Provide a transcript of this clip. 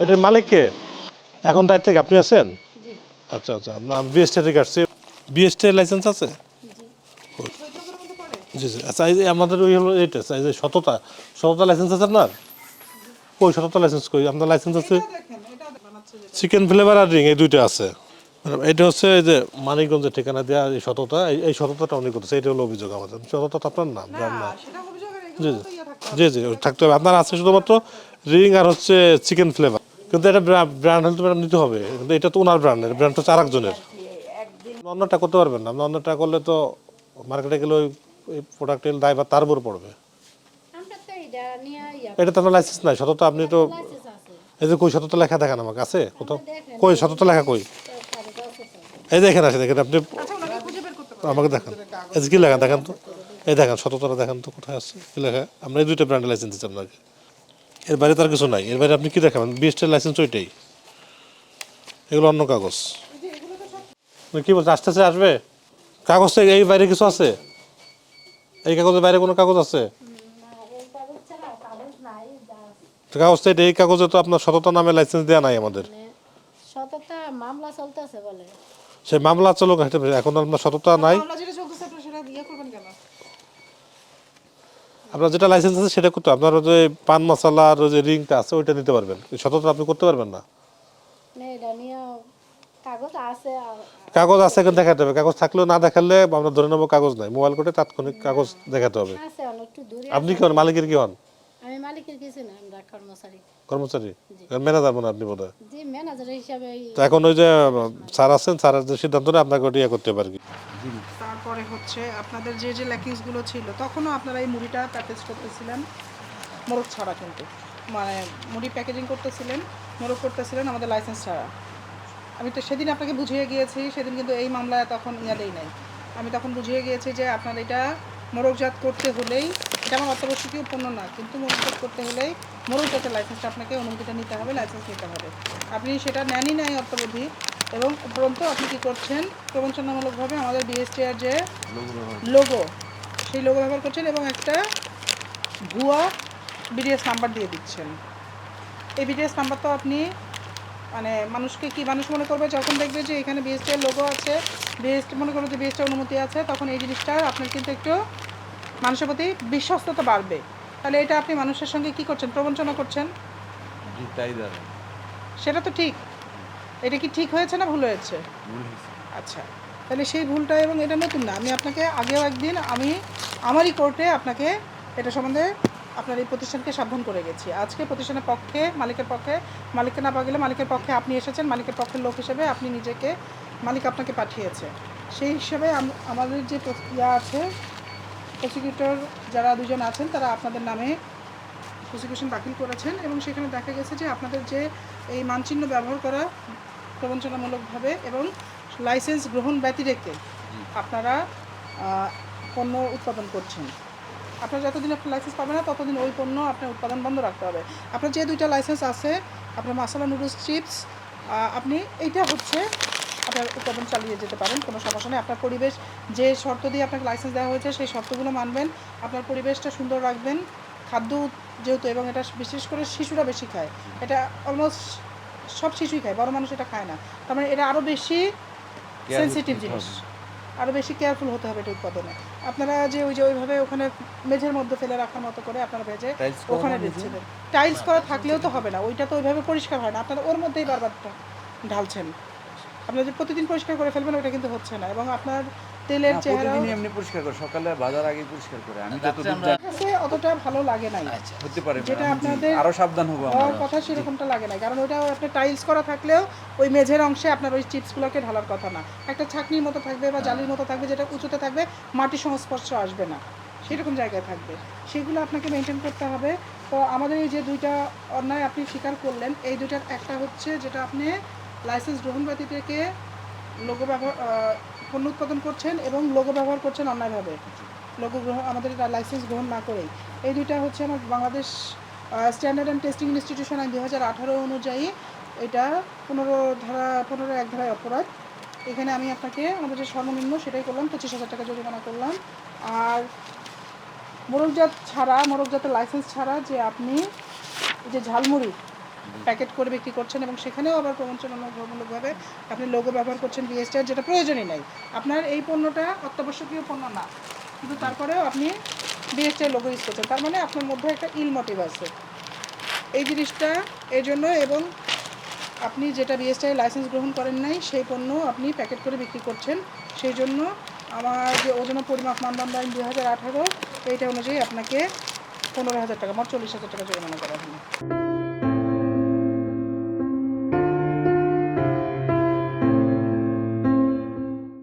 এটার মালিক কে? এখন দায়িত্ব থেকে আপনি আছেন? আচ্ছা আচ্ছা আপনার বিএসটি থেকে আসছে। বিএসটি লাইসেন্স আছে? জি। জি আচ্ছা এই যে আমাদের ওই হলো এইটা এই যে সততা সততা লাইসেন্স আছে আপনার? কই সততা লাইসেন্স কই? আপনার লাইসেন্স আছে? চিকেন ফ্লেভার আর রিং এই দুইটা আছে। এটা হচ্ছে এই যে মানিকগঞ্জের ঠিকানা দেওয়া এই সততা এই- সততাটা উনি করতেছে এটা হলো অভিযোগ আমাদের। সততা আপনার না ব্র্যান্ড না? জি জি। জি জি থাকতে হবে। আপনার আছে শুধুমাত্র রিং আর হচ্ছে চিকেন ফ্লেভার কিন্তু এটা ব্র্যান্ড হলে তো ম্যাডাম নিতে হবে। কিন্তু এটা তো ওনার ব্র্যান্ডের ব্র্যান্ড হচ্ছে আরেকজনের অন্যটা করতে পারবেন না। আপনি অন্যটা করলে তো মার্কেটে গেলে ওই প্রোডাক্টের দায় বা তার উপর পড়বে। এটা তো আপনার লাইসেন্স নাই। সততা আপনি তো এই যে কই সততা লেখা দেখান আমাকে আছে? কোথাও। কই সততা লেখা কই? তো এই দেখেন আছে দেখেন আপনি আমাকে দেখান। এই যে কি লেখা? দেখেন তো। এই দেখেন সততাটা দেখেন তো কোথায় আছে কি লেখা? আমরা এই দুইটা ব্র্যান্ডের লাইসেন্স দিচ্ছি আপনাকে। এর বাইরে তার কিছু নাই। এর বাইরে আপনি কি দেখাবেন বিএসটির লাইসেন্স ওইটাই। এগুলো অন্য কাগজ। মানে কি বলছে আস্তে আসবে? কাগজ তো এই বাইরে কিছু আছে? এই কাগজের বাইরে কোনো কাগজ আছে? কাগজ। তো কাগজ তো এটা, এই কাগজে তো আপনার সততা নামে লাইসেন্স দেওয়া নাই আমাদের। মানে সততা মামলা চলতেছে বলে। সেই মামলা চলুক এখন আপনার সততা নাই। আমরা যেটা চলতেছে আপনারা সেটা করবেন কেন? আপনার যেটা লাইসেন্স আছে সেটা করতে আপনার ওই যে পান মশলা আর ওই যে রিংটা আছে ওইটা নিতে পারবেন। সততা আপনি করতে পারবেন না? কাগজ আছে আর- কাগজ আছে এখন দেখাতে হবে। কাগজ থাকলেও না দেখালে আমরা ধরে নেব কাগজ নাই। মোবাইল কোর্টে তাৎক্ষণিক কাগজ দেখাতে হবে। আপনি কি হন? মালিকের কি হন? আমি মালিকের কিছু না আমরা কর্মচারী। কর্মচারী? ম্যানেজার মনে আপনি বোধ হয় জি ম্যানেজার হিসাবে তো এখন ওই যে স্যার আছেন স্যারের যে সিদ্ধান্ত আপনাকে ওটা ইয়ে করতে পারি তারপরে হচ্ছে আপনাদের যে যে ল্যাকিংসগুলো ছিল, তখনও আপনারা এই মুড়িটা প্যাকেজ করতেছিলেন। মোরগ ছাড়া কিন্তু। মানে মুড়ি প্যাকেজিং করতেছিলেন, মোরগ করতেছিলেন আমাদের লাইসেন্স ছাড়া। আমি তো সেদিন আপনাকে বুঝিয়ে গিয়েছি, সেদিন কিন্তু এই মামলায় তখন ইয়াদেই নাই। আমি তখন বুঝিয়ে গিয়েছি যে আপনার এটা মোরগজাত করতে হলেই, এটা আমার অত্যাবশ্যকীয় পণ্য না, কিন্তু মোরগজাত করতে হলেই মোরগজাতের লাইসেন্সটা আপনাকে অনুমতিটা নিতে হবে লাইসেন্স নিতে হবে। আপনি সেটা নেনই নাই অত্যবধি এবং উপরন্তু আপনি কী করছেন? প্রবঞ্চনামূলকভাবে আমাদের বিএসটিআর যে লোগো সেই লোগো ব্যবহার করছেন এবং একটা ভুয়া বিডিএস নাম্বার দিয়ে দিচ্ছেন। এই বিডিএস নাম্বার তো আপনি মানে মানুষকে কি মানুষ মনে করবে যখন দেখবে যে এখানে বিএসটিআর লোগো আছে বিএসটি মনে করবে যে বিএসটি অনুমতি আছে তখন এই জিনিসটা আপনার কিন্তু একটু মানুষের প্রতি বিশ্বস্ততা বাড়বে। তাহলে এটা আপনি মানুষের সঙ্গে কি করছেন? প্রবঞ্চনা করছেন? তাই সেটা তো ঠিক। এটা কি ঠিক হয়েছে না ভুল হয়েছে? আচ্ছা তাহলে সেই ভুলটা এবং এটা নতুন না। আমি আপনাকে আগেও একদিন আমি আমারই কোর্টে আপনাকে এটা সম্বন্ধে আপনার এই প্রতিষ্ঠানকে সাবধান করে গেছি। আজকে প্রতিষ্ঠানের পক্ষে মালিকের পক্ষে মালিককে না পাওয়া গেলে মালিকের পক্ষে আপনি এসেছেন মালিকের পক্ষের লোক হিসেবে আপনি নিজেকে মালিক আপনাকে পাঠিয়েছে। সেই হিসেবে আম- আমাদের যে ইয়া আছে প্রসিকিউটর যারা দুজন আছেন তারা আপনাদের নামে প্রসিকিউশন দাখিল করেছেন এবং সেখানে দেখা গেছে যে আপনাদের যে এই মানচিহ্ন ব্যবহার করা প্রবঞ্চনামূলকভাবে এবং লাইসেন্স গ্রহণ ব্যতিরেকে আপনারা পণ্য উৎপাদন করছেন। আপনার যতদিন আপনার লাইসেন্স পাবেন না ততদিন ওই পণ্য আপনার উৎপাদন বন্ধ রাখতে হবে। আপনার যে দুইটা লাইসেন্স আছে আপনার মশলা নুডলস চিপস আপনি এইটা হচ্ছে আপনার উৎপাদন চালিয়ে যেতে পারেন। কোনো সমস্যা নেই। আপনার পরিবেশ যে শর্ত দিয়ে আপনাকে লাইসেন্স দেওয়া হয়েছে সেই শর্তগুলো মানবেন। আপনার পরিবেশটা সুন্দর রাখবেন। খাদ্য যেহেতু এবং এটা বিশেষ করে শিশুরা বেশি খায়। এটা অলমোস্ট সব শিশুই খায় বড় মানুষ এটা খায় না। তার মানে এটা আরও বেশি সেন্সিটিভ জিনিস। আরও বেশি কেয়ারফুল হতে হবে এটা উৎপাদনে। আপনারা যে ওই যে ওইভাবে ওখানে মেঝের মধ্যে ফেলে রাখার মতো করে আপনারা ভেজে ওখানে না নিচে? টাইলস করা থাকলেও তো হবে না ওইটা তো ওইভাবে পরিষ্কার হয় না। আপনারা ওর মধ্যেই বারবার ঢালছেন। আপনারা যে প্রতিদিন পরিষ্কার করে ফেলবেন ওটা কিন্তু হচ্ছে না। এবং আপনার তেলের চেহারা প্রতিদিনই এমনি পরিষ্কার করে সকালে বাজার আগে পরিষ্কার করে আমি যতদূর জানি কাছে অতটা ভালো লাগে নাই। হতে পারে যেটা আপনাদের- আরও সাবধান হব হওয়ার আমরা কথা সেরকমটা লাগে না কারণ ওটা আপনার টাইলস করা থাকলেও ওই মেঝের অংশে আপনার ওই চিপসগুলোকে ঢালার কথা না। একটা ছাকনির মতো থাকবে বা জালির মতো থাকবে যেটা উঁচুতে থাকবে মাটি সংস্পর্শ আসবে না। সেরকম জায়গায় থাকবে। সেগুলো আপনাকে মেনটেন করতে হবে। তো আমাদের এই যে দুইটা অন্যায় আপনি স্বীকার করলেন এই দুইটার একটা হচ্ছে যেটা আপনি লাইসেন্স গ্রহণ থেকে লোগো ব্যবহার পণ্য উৎপাদন করছেন এবং লোগো ব্যবহার করছেন অন্যায়ভাবে। লোগো গ্রহণ আমাদের লাইসেন্স গ্রহণ না করেই। এই দুইটা হচ্ছে আমার Bangladesh standard and testing institution আইন দু হাজার আঠারো অনুযায়ী এটা পনেরো ধারা, পনেরো এক ধারায় অপরাধ। এখানে আমি আপনাকে আমাদের যে সর্বনিম্ন সেটাই করলাম, পঁচিশ হাজার টাকা জরিমানা করলাম। আর মোরগজাত ছাড়া, মোরগজাতের লাইসেন্স ছাড়া যে আপনি যে ঝালমুড়ি প্যাকেট করে বিক্রি করছেন এবং সেখানেও আবার প্রবঞ্চনামূলকভাবে আপনি লোগো ব্যবহার করছেন বিএসটিআর যেটা প্রয়োজনই নাই। আপনার এই পণ্যটা অত্যাবশ্যকীয় পণ্য না, কিন্তু তারপরেও আপনি বিএসটিআর লোগো ইউজ করছেন। তার মানে আপনার মধ্যে একটা ইল মোটিভ আছে। এই জিনিসটা, এই জন্য এবং আপনি যেটা বিএসটিআই লাইসেন্স গ্রহণ করেন নাই, সেই পণ্য আপনি প্যাকেট করে বিক্রি করছেন। সেই জন্য আমার যে ওজন পরিমাপ মানদণ্ড আইন দুই হাজার আঠারো, এইটা অনুযায়ী আপনাকে পনেরো হাজার টাকা, মোট চল্লিশ হাজার টাকা জরিমানা করা হলো।